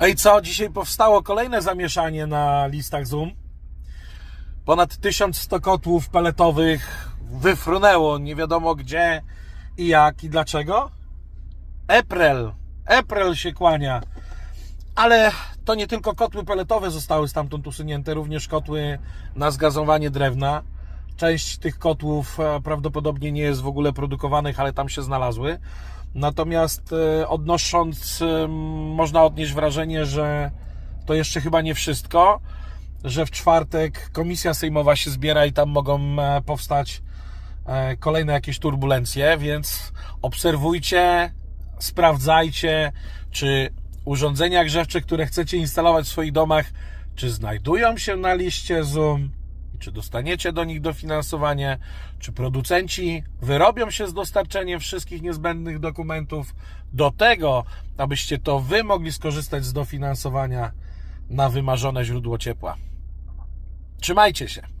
Ej co, dzisiaj powstało kolejne zamieszanie na listach Zoom. Ponad 1100 kotłów peletowych wyfrunęło nie wiadomo gdzie i jak i dlaczego. Eprel, Eprel się kłania. Ale to nie tylko kotły peletowe zostały stamtąd usunięte, również kotły na zgazowanie drewna. Część tych kotłów e, prawdopodobnie nie jest w ogóle produkowanych, ale tam się znalazły. Natomiast e, odnosząc, em, można odnieść wrażenie, że to jeszcze chyba nie wszystko, że w czwartek komisja sejmowa się zbiera i tam mogą e, powstać e, kolejne jakieś turbulencje, więc obserwujcie, sprawdzajcie, czy urządzenia grzewcze, które chcecie instalować w swoich domach, czy znajdują się na liście Zoom czy dostaniecie do nich dofinansowanie, czy producenci wyrobią się z dostarczeniem wszystkich niezbędnych dokumentów do tego, abyście to wy mogli skorzystać z dofinansowania na wymarzone źródło ciepła. Trzymajcie się.